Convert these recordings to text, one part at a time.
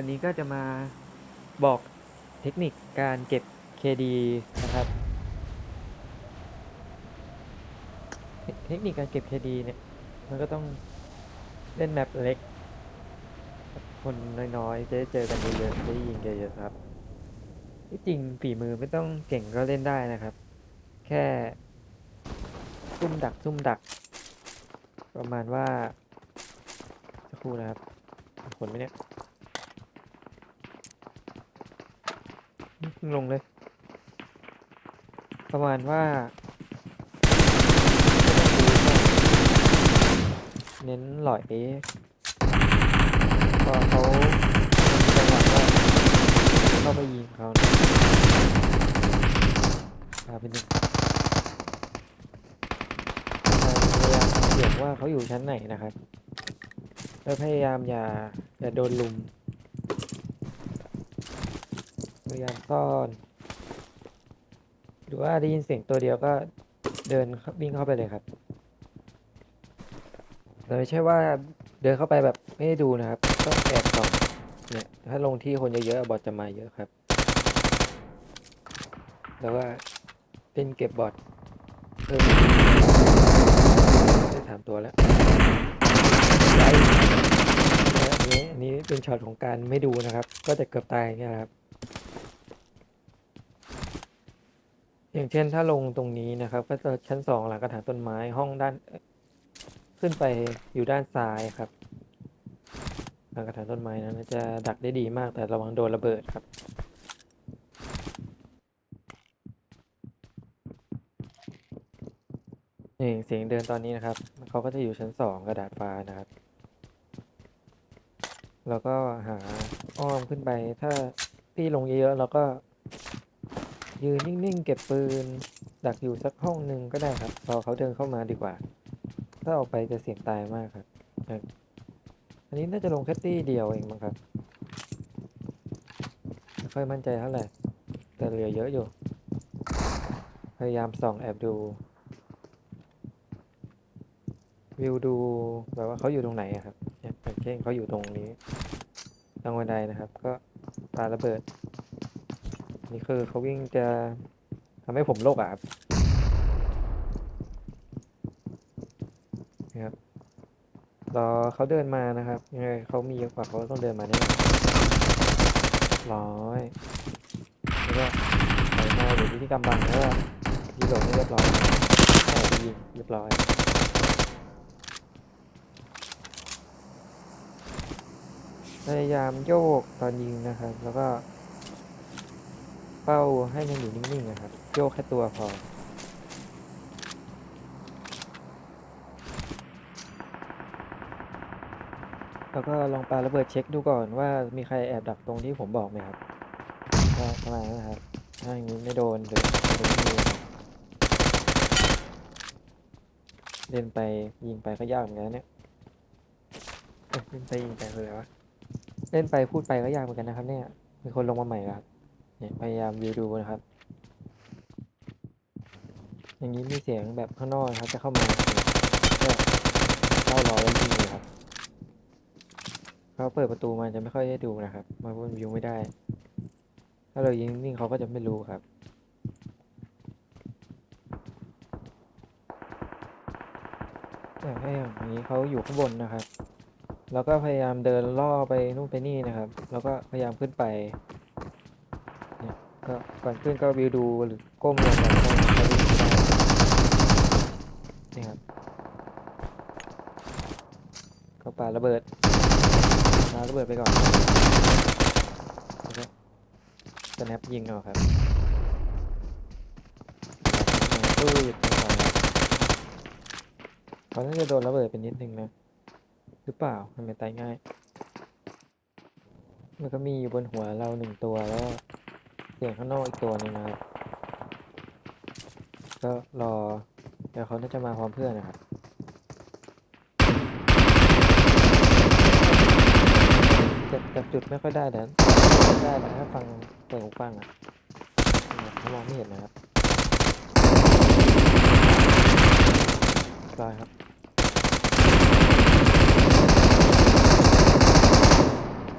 วันนี้ก็จะมาบอกเทคนิคการเก็บ KD นะครับ เทคนิคการเก็บ KD เนี่ย มันก็ต้องเล่นแมปเล็ก คนน้อยๆ จะได้เจอกันเยอะๆจะได้ยิงเยอะๆครับ ที่จริงฝีมือไม่ต้องเก่งก็เล่นได้นะครับ แค่ซุ่มดักซุ่มดัก ประมาณว่าสักครู่นะครับมีคนไหมเนี่ย เพิ่ง ลงเลย ประมาณว่า เน้นหล่อยเอพอเขาจังหวะก็เข้าไปยิงเขานะพาไปหนึ่งพยายามเสียงว่าเขาอยู่ชั้นไหนนะครับแล้วพยายามอย่าอย่าโดนลุม พ ยายามซ่อน หรือว่าได้ยินเสียงตัวเดียวก็เดินวิ่งเข้าไปเลยครับแต่ไม่ใช่ว่าเดินเข้าไปแบบไม่ได้ดูนะครับต้องแอบส่องเนี่ยถ้าลงที่คนเยอะๆบอทจะมาเยอะครับ แล้วว่าเล่นเก็บบอทเพิ่มได้ถามตัวแล้วไล่อันนี้อันนี้เป็นช็อตของการไม่ดูนะครับ ก็จะเกือบตายเงี้ยครับ อย่างเช่นถ้าลงตรงนี้นะครับ ก็จะชั้นสองหลังกระถางต้นไม้ห้องด้าน ขึ้นไปอยู่ด้านซ้ายครับหลังกระถางต้นไม้นั้นจะดักได้ดีมากแต่ระวังโดนระเบิดครับนี่เสียงเดินตอนนี้นะครับเขาก็จะอยู่ชั้นสองกระดาษฟ้านะครับ แล้วก็หาอ้อมขึ้นไปถ้าพี่ลงเยอะๆเราก็ ยืนนิ่งๆ เก็บปืน ดักอยู่สักห้องหนึ่งก็ได้ครับ รอเขาเดินเข้ามาดีกว่า ถ้าออกไปจะเสี่ยงตายมากครับ อันนี้น่าจะลงแค่ตี้เดียวเองมั้งครับไม่ค่อยมั่นใจเท่าไหร่ แต่เหลือเยอะอยู่ พยายามส่องแอบดูวิวดูแบบว่าเขาอยู่ตรงไหนครับอย่างเช่นเขาอยู่ตรงนี้ตรงบันไดนะครับ ก็ปาระเบิด นี่คือเขาวิ่งจะทำให้ผมโลกอะครับนี่ครับรอเขาเดินมานะครับยังไงเขามีเยอะกว่าเขาต้องเดินมาแน่ร้อยแล้วก็ถอยมาอยู่ที่กำบังแล้วก็ยีโหลดให้เรียบร้อยแอบไปยิงเรียบร้อยพยายามโยกตอนยิงนะครับ แล้วก็ เป้าให้มันอยู่นิ่งๆนะครับ โยกแค่ตัวพอ แล้วก็ลองปาระเบิดเช็คดูก่อนว่ามีใครแอบดักตรงที่ผมบอกไหมครับประมาณนั้นะครับ ถ้าอย่างนี้ไม่โดนเดี๋ยวเดี๋ยวไม่มีเล่นไปยิงไปก็ยากเหมือนกันเนี่ยเล่นไปยิงไปคืออะไรวะ เล่นไปพูดไปก็ยากเหมือนกันนะครับเนี่ย มีคนลงมาใหม่ครับ เนี่ยพยายามวิวดูนะครับ อย่างนี้มีเสียงแบบข้างนอกนะครับ จะเข้ามาก็เข้ารอแล้วยิงเลยครับเขาเปิดประตูมาจะไม่ค่อยได้ดูนะครับมาบนวิวไม่ได้ ถ้าเรายิงนิ่งเขาก็จะไม่รู้ครับอยากให้อย่างนี้เขาอยู่ข้างบนนะครับ แล้วก็พยายามเดินล่อไปนู่นไปนี่นะครับ แล้วก็พยายามขึ้นไป ก็ก่อนขึ้นก็วิวดูหรือก้มลงไปก็จะวิ่งไม่ได้นี่ครับก็ปาระเบิดปาระเบิดไปก่อนแล้วก็สแนปยิงเอาครับปืดไปก่อนครับเขาน่าจะโดนระเบิดเป็นนิดนึงนะหรือเปล่าทำไมตายง่าย มันก็มีอยู่บนหัวเราหนึ่งตัวแล้ว เสียงข้างนอกอีกตัวหนึงนะครับก็รอเดี๋ยวเขาน่าจะมาพร้อมเพื่อนนะครับจับจับจุดไม่ค่อยได้แต่ได้นะถ้าฟังเปิดหูฟังอะเขามองไม่เห็นนะครับได้ครับ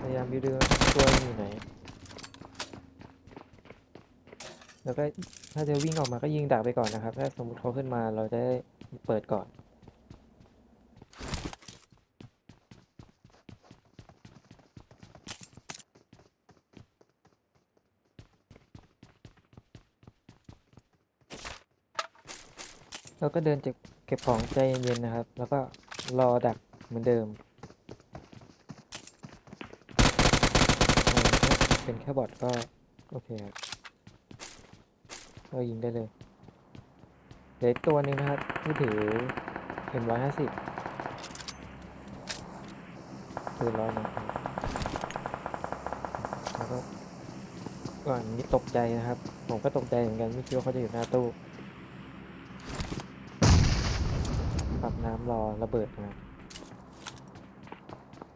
พยายามดูดูตัวมันอยู่ไหน แล้วก็ถ้าจะวิ่งออกมาก็ยิงดักไปก่อนนะครับ ถ้าสมมติเขาขึ้นมาเราจะได้เปิดก่อน แล้วก็เดินเก็บเก็บของใจเย็นๆนะครับ แล้วก็รอดักเหมือนเดิม เป็นแค่บอทก็ โอเคครับ ก็ยิงได้เลยเหลือตัวหนึ่งนะครับ ที่ถือ M150 ปืนร้อยนัดครับแล้วก็ก่อนนี้ตกใจนะครับ ผมก็ตกใจเหมือนกันไม่คิดว่าเขาจะอยู่หน้าตู้ปรับน้ำรอระเบิดนะครับ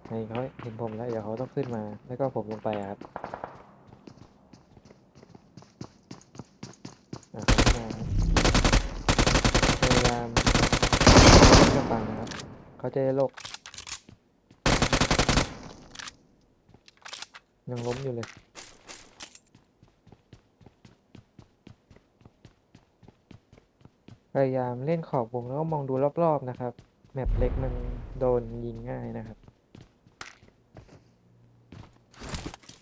นี่เขาเห็นผมแล้วเดี๋ยวเขาต้องขึ้นมา แล้วก็ผมลงไปครับอะเขาขึ้นมาครับพยายามไม่กำปังนะครับ เขาจะได้โลกยังล้มอยู่เลยพยายามเล่นขอบวงแล้วก็มองดูรอบๆนะครับ แมปเล็กมันโดนยิงง่ายนะครับ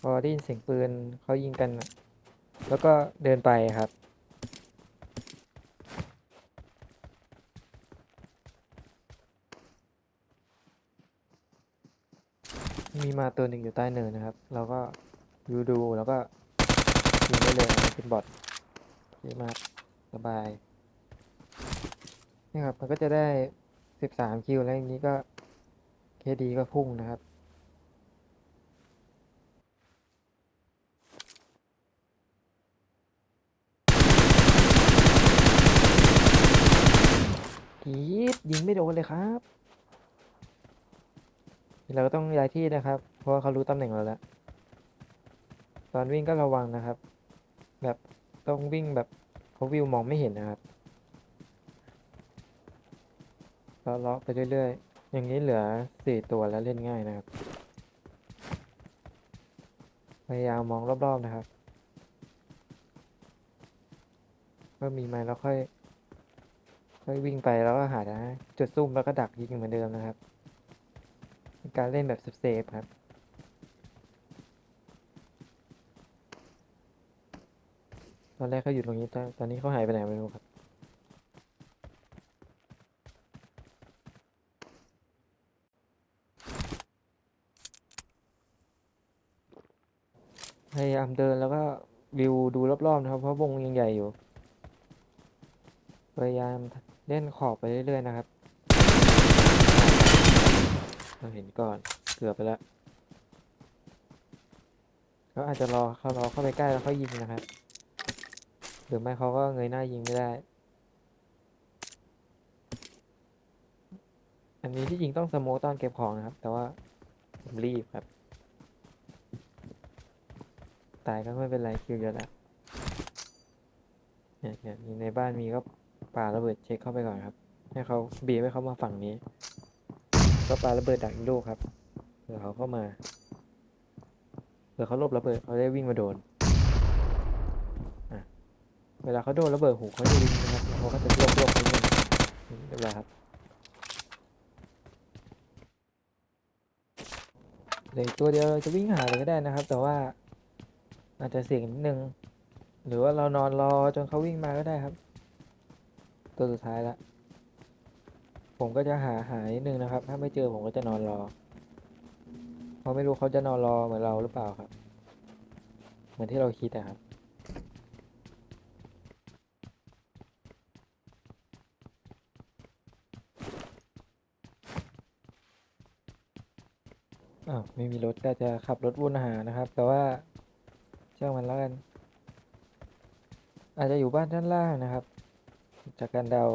พอได้ยินเสียงปืนเขายิงกัน แล้วก็เดินไปครับ มีมาตัวหนึ่งอยู่ใต้เนินนะครับ เราก็ดูดูแล้วก็ยิงได้เลยเป็นบอทดีมากสบายนี่ครับมันก็จะได้สิบสามคิวแล้วอย่างนี้ก็เคดีก็พุ่งนะครับกีดยิงไม่โดนเลยครับ เราก็ต้องย้ายที่นะครับ เพราะว่าเขารู้ตำแหน่งเราแล้ว ตอนวิ่งก็ระวังนะครับ แบบต้องวิ่งแบบเขาวิวมองไม่เห็นนะครับเลาะๆไปเรื่อยๆ อย่างนี้เหลือสี่ตัวแล้วเล่นง่ายนะครับ พยายามมองรอบๆนะครับก็มีไหมแล้วค่อย ค่อยวิ่งไปแล้วก็หาจุดซุ่มแล้วก็ดักยิงเหมือนเดิมนะครับ การเล่นแบบเซฟๆครับตอนแรกเขาอยู่ตรงนี้ตอนตอนนี้เขาหายไปไหนไม่รู้ครับพยายามเดินแล้วก็วิวดูรอบๆนะครับ เพราะวงยังใหญ่อยู่ พยายามเล่นขอบไปเรื่อยๆนะครับ เราเห็นก่อนเกือบไปแล้วเขาอาจจะรอเขารอเข้าไปใกล้แล้วเขายิงนะครับ หรือไม่เขาก็เงยหน้ายิงไม่ได้ อันนี้ที่จริงต้องสโมตอนเก็บของนะครับ แต่ว่าผมรีบครับ ตายก็ไม่เป็นไรคิวเยอะแล้วเนี่ยเนี่ยในบ้านมีก็ป่าระเบิดเช็คเข้าไปก่อนครับ ให้เขาบีบให้เขามาฝั่งนี้ ก็ปาระเบิดดักอีกลูกครับเผื่อเขาเข้ามาเผื่อเขาลบระเบิดเขาได้วิ่งมาโดนอะเวลาเขาโดนระเบิดหูเขาจะวิ่งนะครับเขาก็จะหลบหลบนิดนึงเรียบร้อยครับเลยตัวเดียวเราจะวิ่งหาเลยก็ได้นะครับ แต่ว่าอาจจะเสี่ยงนิดนึงหรือว่าเรานอนรอจนเขาวิ่งมาก็ได้ครับ ตัวสุดท้ายละ ผมก็จะหาหานิดนึงนะครับ ถ้าไม่เจอผมก็จะนอนรอ เพราะไม่รู้เขาจะนอนรอเหมือนเราหรือเปล่าครับ เหมือนที่เราคิดอะครับอ้าวไม่มีรถก็จะขับรถวนหานะครับ แต่ว่าช่างมันแล้วกัน อาจจะอยู่บ้านด้านล่างนะครับ จากการเดา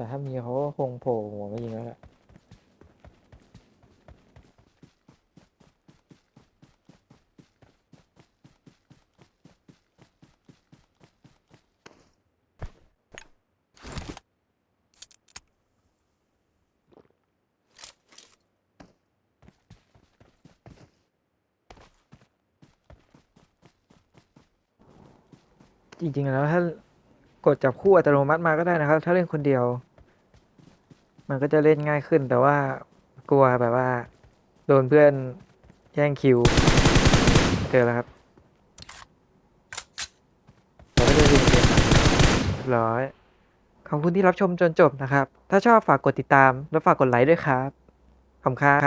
แต่ถ้ามีเขาก็คงโผล่หัวไม่ยิงแล้วแหละจริงๆแล้วถ้ากดจับคู่อัตโนมัติมาก็ได้นะครับ ถ้าเล่นคนเดียว มันก็จะเล่นง่ายขึ้นแต่ว่ากลัวแบบว่า โดนเพื่อนแย่งคิว เจอแล้วครับเราก็จะยิงเกมเรียบร้อย ขอบคุณที่รับชมจนจบนะครับ ถ้าชอบฝากกดติดตาม และฝากกดไลค์ด้วยครับ ขอบคุณครับ